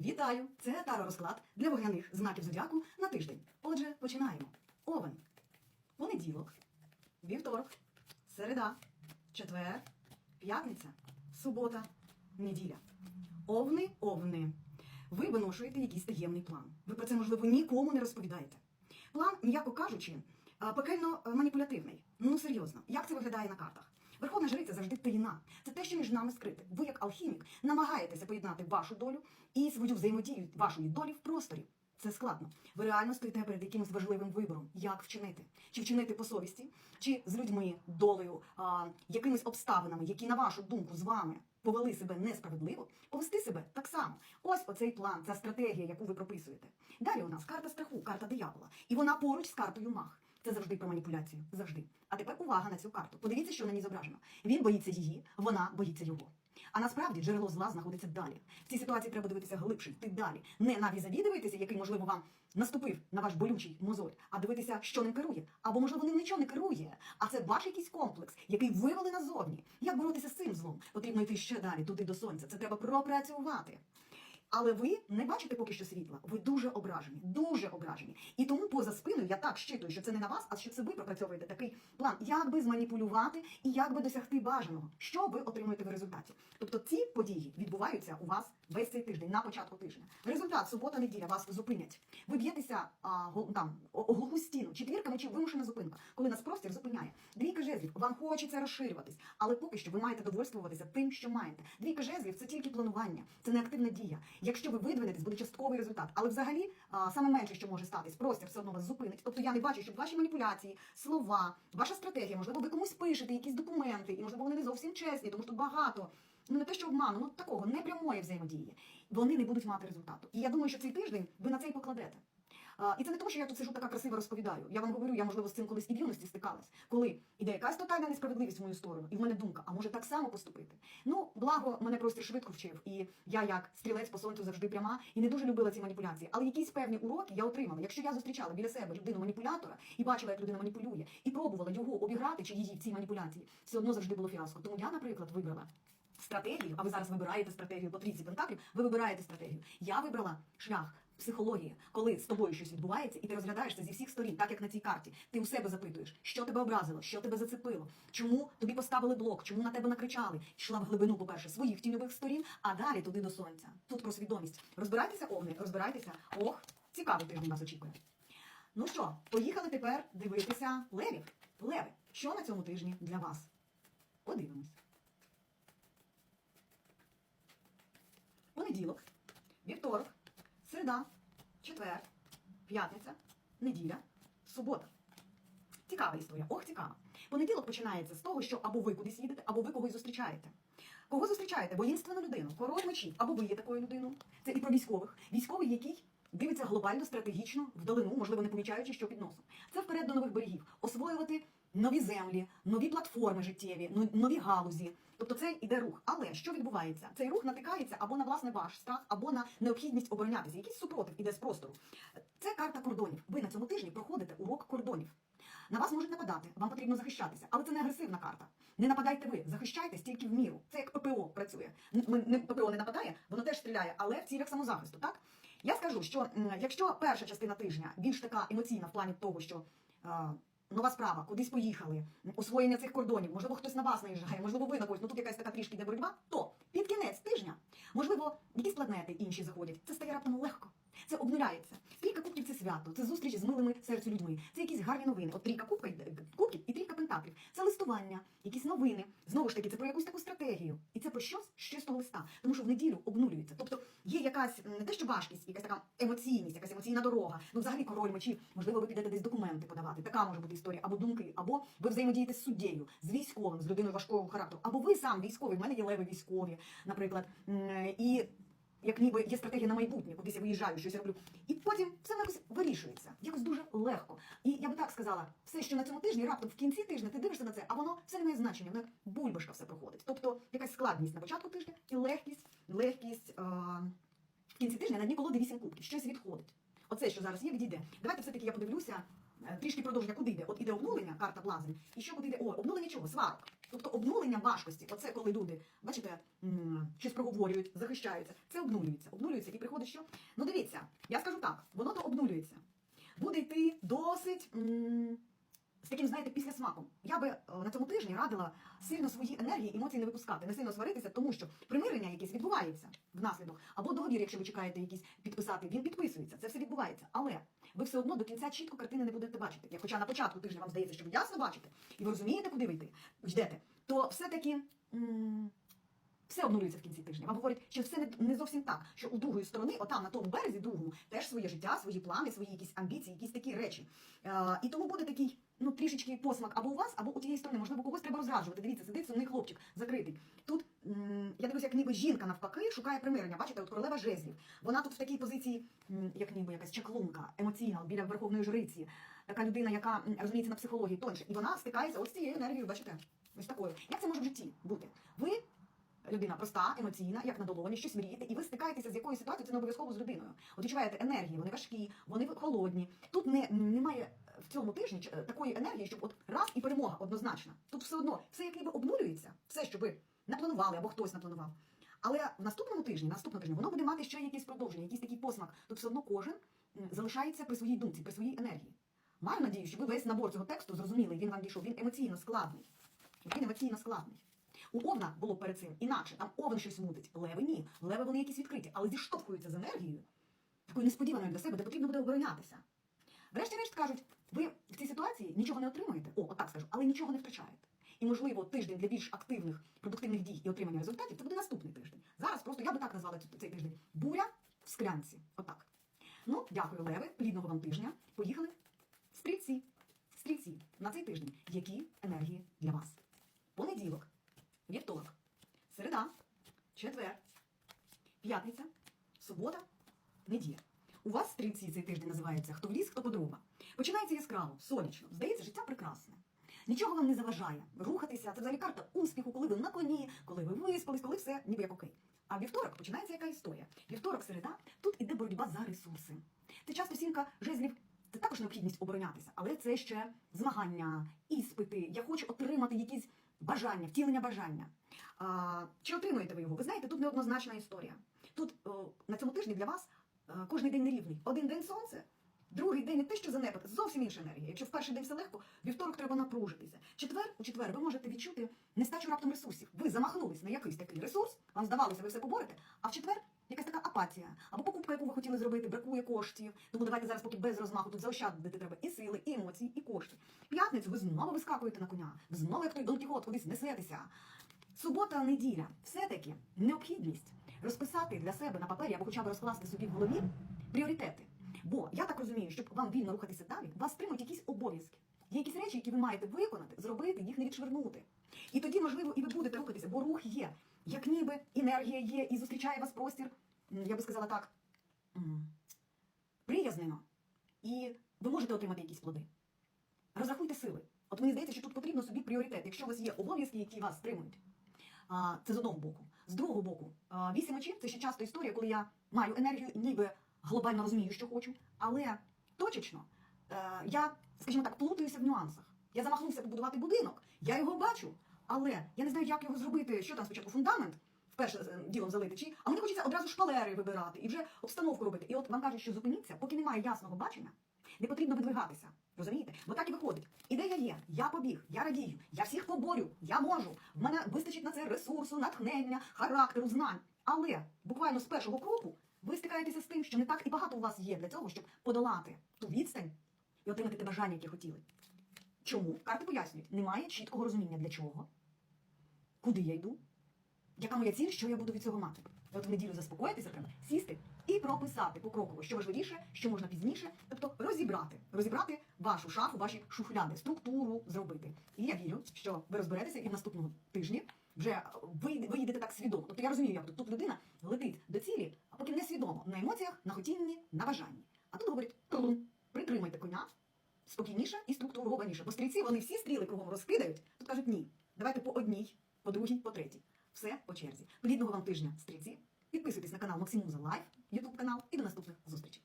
Вітаю! Це таро розклад для вогняних знаків зодіаку на тиждень. Отже, починаємо. Овен. Понеділок, вівторок, середа, четвер, п'ятниця, субота, неділя. Овни, овни. Ви виношуєте якийсь таємний план. Ви про це, можливо, нікому не розповідаєте. План, м'яко кажучи, пекельно маніпулятивний. Ну серйозно, як це виглядає на картах? Верховна жриця завжди таїна. Це те, що між нами скрите. Ви, як алхімік, намагаєтеся поєднати вашу долю і свою взаємодію вашої долі в просторі. Це складно. Ви реально стоїте перед якимось важливим вибором, як вчинити, чи вчинити по совісті, чи з людьми, долею, а, якимись обставинами, які на вашу думку з вами повели себе несправедливо, повести себе так само. Ось оцей план, ця стратегія, яку ви прописуєте. Далі у нас карта страху, карта диявола, і вона поруч з картою мах. Це завжди про маніпуляцію. Завжди. А тепер увага на цю карту. Подивіться, що на ній зображено. Він боїться її, вона боїться його. А насправді джерело зла знаходиться далі. В цій ситуації треба дивитися глибше, йти далі. Не на візаві який, можливо, вам наступив на ваш болючий мозоль, а дивитися, що ним керує. Або, можливо, ним нічого не керує. А це ваш якийсь комплекс, який вивели назовні. Як боротися з цим злом? Потрібно йти ще далі, туди до сонця. Це треба пропрацювати. Але ви не бачите поки що світла. Ви дуже ображені, дуже ображені. І тому поза спиною я так щитую, що це не на вас, а що це ви пропрацьовуєте такий план, як би зманіпулювати і як би досягти бажаного, що ви отримуєте в результаті. Тобто ці події відбуваються у вас весь цей тиждень на початку тижня. Результат субота, неділя вас зупинять. Ви б'єтеся там о глуху стіну. Четвірка мечів вимушена зупинка, коли нас простір зупиняє. Двійка жезлів, вам хочеться розширюватись, але поки що ви маєте довольствуватися тим, що маєте. Двійка жезлів це тільки планування, це не активна дія. Якщо ви видвинетесь, буде частковий результат. Але взагалі саме менше, що може статись, простір все одно вас зупинить. Тобто я не бачу, щоб ваші маніпуляції, слова, ваша стратегія, можливо, ви комусь пишете якісь документи, і можливо вони не зовсім чесні, тому що багато. Ну не те, що обману, ну такого непрямої взаємодії. Вони не будуть мати результату. І я думаю, що цей тиждень ви на це і покладете. І це не тому, що я тут сижу така красиво розповідаю. Я вам говорю, я можливо з цим колись і в юності стикалась, коли іде якась тотальна несправедливість в мою сторону, і в мене думка, а може так само поступити. Ну, благо, мене простір швидко вчив, і я, як стрілець по сонцю, завжди пряма і не дуже любила ці маніпуляції. Але якісь певні уроки я отримала. Якщо я зустрічала біля себе людину маніпулятора і бачила, як людина маніпулює, і пробувала його обіграти чи її в цій маніпуляції, все одно завжди було фіаско. Тому я, наприклад, вибрала. Стратегію, а ви зараз вибираєте стратегію по трійці пентаклів, ви вибираєте стратегію. Я вибрала шлях психології, коли з тобою щось відбувається, і ти розглядаєш це зі всіх сторін, так як на цій карті. Ти у себе запитуєш, що тебе образило, що тебе зацепило, чому тобі поставили блок, чому на тебе накричали. Йшла в глибину, по-перше, своїх тіньових сторін, а далі туди до сонця. Тут про свідомість. Розбирайтеся, овни, розбирайтеся. Ох, цікавий тиждень нас очікує. Ну що, поїхали тепер дивитися левів. Леви, що на цьому тижні для вас? Подивимось. Понеділок, вівторок, середа, четвер, п'ятниця, неділя, субота. Цікава історія. Ох, цікава. Понеділок починається з того, що або ви кудись їдете, або ви когось зустрічаєте. Кого зустрічаєте? Воїнственну людину, король мечів, або ви є такою людиною. Це і про військових. Військовий, який дивиться глобально, стратегічно, вдалину, можливо, не помічаючи, що під носом. Це вперед до нових берегів. Освоювати нові землі, нові платформи життєві, ну- нові галузі. Тобто це йде рух. Але що відбувається? Цей рух натикається або на власне ваш страх, або на необхідність оборонятися. Якийсь супротив іде з простору. Це карта кордонів. Ви на цьому тижні проходите урок кордонів. На вас можуть нападати, вам потрібно захищатися, але це не агресивна карта. Не нападайте ви, захищайтесь тільки в міру. Це як ППО працює. ППО не нападає, воно теж стріляє, але в цілях самозахисту. Так я скажу, що якщо перша частина тижня більш така емоційна в плані того, що. Нова справа, кудись поїхали, освоєння цих кордонів, можливо, хтось на вас наїжджає, можливо, ви на когось, ну тут якась така трішки йде боротьба, то під кінець тижня, можливо, якісь планети інші заходять. Це стає раптом легко. Це обнуляється. Свято, це зустріч з милими серцю людьми. Це якісь гарні новини. От трійка кубка, кубків і трійка пентаклів. Це листування, якісь новини. Знову ж таки, це про якусь таку стратегію. І це про щось з чистого листа. Тому що в неділю обнулюється. Тобто є якась не те, що важкість, якась така емоційність, якась емоційна дорога. Ну, взагалі, король мечів, можливо, ви підете десь документи подавати. Така може бути історія, або думки, або ви взаємодієте з суддєю, з військовим, з людиною важкого характеру, або ви сам військовий. В мене є леви військові, наприклад. І як ніби є стратегія на майбутнє, кудись я виїжджаю, щось роблю. І потім все якось вирішується, якось дуже легко. І я би так сказала, все, що на цьому тижні, раптом в кінці тижня ти дивишся на це, а воно все не має значення, воно як бульбашка все проходить. Тобто якась складність на початку тижня і легкість, легкість а, в кінці тижня на дні колоди вісім кубків, щось відходить. Оце, що зараз є, відійде. Давайте все-таки я подивлюся. е, Трішки продовження, куди йде? От іде обнулення, карта блазень. І що куди йде? О, обнулення чого? Сварок. Тобто обнулення важкості, оце коли люди, бачите, щось проговорюють, захищаються, це обнулюється. Обнулюється і приходить що? Ну дивіться, я скажу так, воно то обнулюється. Буде йти досить. з таким, знаєте, після смаком. Я би е, на цьому тижні радила сильно свої енергії, емоції не випускати, не сильно сваритися, тому що примирення якесь відбувається внаслідок. Або договір, якщо ви чекаєте якийсь підписати, він підписується. Це все відбувається. Але ви все одно до кінця чітко картини не будете бачити. Як хоча на початку тижня вам здається, що ви ясно бачите, і ви розумієте, куди ви йти, йдете, то все-таки. Все обнулюється в кінці тижня. Вам говорять, що все не, зовсім так. Що у другої сторони, отам на тому березі, другому, теж своє життя, свої плани, свої якісь амбіції, якісь такі речі. Е, і тому буде такий, ну трішечки посмак або у вас, або у тієї сторони. Можливо, когось треба розраджувати. Дивіться, сидить сумний хлопчик закритий. Тут я дивлюся, як ніби жінка навпаки шукає примирення. Бачите, от королева жезлів. Вона тут в такій позиції, як ніби якась чаклунка, емоційна, біля верховної жриці. Така людина, яка розуміється на психології тоньше. І вона стикається ось з цією енергією, бачите? Ось такою. Як це може в житті бути? Ви людина проста, емоційна, як на долоні, щось мрієте, і ви стикаєтеся з якоюсь ситуацією, це не обов'язково з людиною. От відчуваєте енергії, вони важкі, вони холодні. Тут не, немає в цьому тижні такої енергії, щоб от раз і перемога однозначна. Тут все одно все як ніби обнулюється, все, що ви напланували або хтось напланував. Але в наступному тижні, наступного тижня, воно буде мати ще якесь продовження, якийсь такий посмак. Тут все одно кожен залишається при своїй думці, при своїй енергії. Маю надію, що ви весь набор цього тексту зрозуміли, він вам дійшов. Він емоційно складний. Він емоційно складний. У Овна було перед цим інакше. Там Овен щось мутить. Леви ні. Леви вони якісь відкриті, але зіштовхуються з енергією, такою несподіваною для себе, де потрібно буде оборонятися. Врешті-решт кажуть, ви в цій ситуації нічого не отримуєте, о, отак скажу, але нічого не втрачаєте. І, можливо, тиждень для більш активних продуктивних дій і отримання результатів це буде наступний тиждень. Зараз просто я би так назвала цей тиждень. Буря в склянці. Отак. Ну, дякую, Леви. Плідного вам тижня. Поїхали. Стрільці. Стрільці. На цей тиждень. Які енергії для вас? Понеділок, вівторок, середа, четвер, п'ятниця, субота, неділя. У вас стрільці цей тиждень називається Хто в ліс, хто по. Починається яскраво, сонячно. Здається, життя прекрасне. Нічого вам не заважає рухатися. Це взагалі карта успіху, коли ви на коні, коли ви виспались, коли все ніби як окей. А вівторок починається яка історія? Вівторок, середа, тут іде боротьба за ресурси. Це часто сімка жезлів. Це також необхідність оборонятися, але це ще змагання, іспити. Я хочу отримати якісь бажання, втілення бажання. А, чи отримуєте ви його? Ви знаєте, тут неоднозначна історія. Тут о, на цьому тижні для вас е, кожний день нерівний. Один день сонце, другий день не те, що занепад, зовсім інша енергія. Якщо в перший день все легко, вівторок треба напружитися. Четвер, у четвер ви можете відчути нестачу раптом ресурсів. Ви замахнулись на якийсь такий ресурс, вам здавалося, ви все поборете, а в четвер якась така апатія. Або покупка, яку ви хотіли зробити, бракує коштів. Тому давайте зараз, поки без розмаху, тут заощадити треба і сили, і емоції, і кошти. П'ятницю ви знову вискакуєте на коня, ви знову, як той Дон Кіхот, кудись несетеся. Субота, неділя, все-таки необхідність розписати для себе на папері або хоча б розкласти собі в голові пріоритети. Бо я так розумію, щоб вам вільно рухатися далі, вас стримують якісь обов'язки. Є якісь речі, які ви маєте виконати, зробити, їх не відшвернути. І тоді, можливо, і ви будете рухатися, бо рух є. Як ніби енергія є і зустрічає вас простір, я би сказала так, приязнено. І ви можете отримати якісь плоди. Розрахуйте сили. От мені здається, що тут потрібно собі пріоритет. Якщо у вас є обов'язки, які вас стримують, це з одного боку. З другого боку, вісім очів це ще часто історія, коли я маю енергію, ніби глобально розумію, що хочу, але точечно е, я, скажімо так, плутаюся в нюансах. Я замахнувся побудувати будинок, я його бачу, але я не знаю, як його зробити, що там спочатку фундамент. Вперше е, ділом залити, чи а мені хочеться одразу шпалери вибирати і вже обстановку робити. І от вам кажуть, що зупиніться, поки немає ясного бачення, не потрібно видвигатися. Розумієте? Бо так і виходить. Ідея є, я побіг, я радію, я всіх поборю, я можу. В мене вистачить на це ресурсу, натхнення, характеру, знань. Але буквально з першого кроку ви стикаєтеся з тим, що не так і багато у вас є для цього, щоб подолати ту відстань і отримати те бажання, яке хотіли. Чому? Карти пояснюють, немає чіткого розуміння для чого, куди я йду, яка моя ціль, що я буду від цього мати. От в неділю заспокоїтися треба, сісти і прописати покроково, що важливіше, що можна пізніше, тобто розібрати, розібрати вашу шафу, ваші шуфляди, структуру зробити. І я вірю, що ви розберетеся і в наступному тижні вже ви їдете так свідомо. Тобто я розумію, як тут. Тут людина летить до цілі, а поки не свідомо на емоціях, на хотінні, на бажанні. А тут говорять, притримайте коня спокійніше і структурованіше. Бо стрільці вони всі стріли кругом розкидають. Тут кажуть ні. Давайте по одній, по другій, по третій. Все по черзі. Плідного вам тижня стрільці. Підписуйтесь на канал Максимуза Лайф, Ютуб канал і до наступних зустрічей.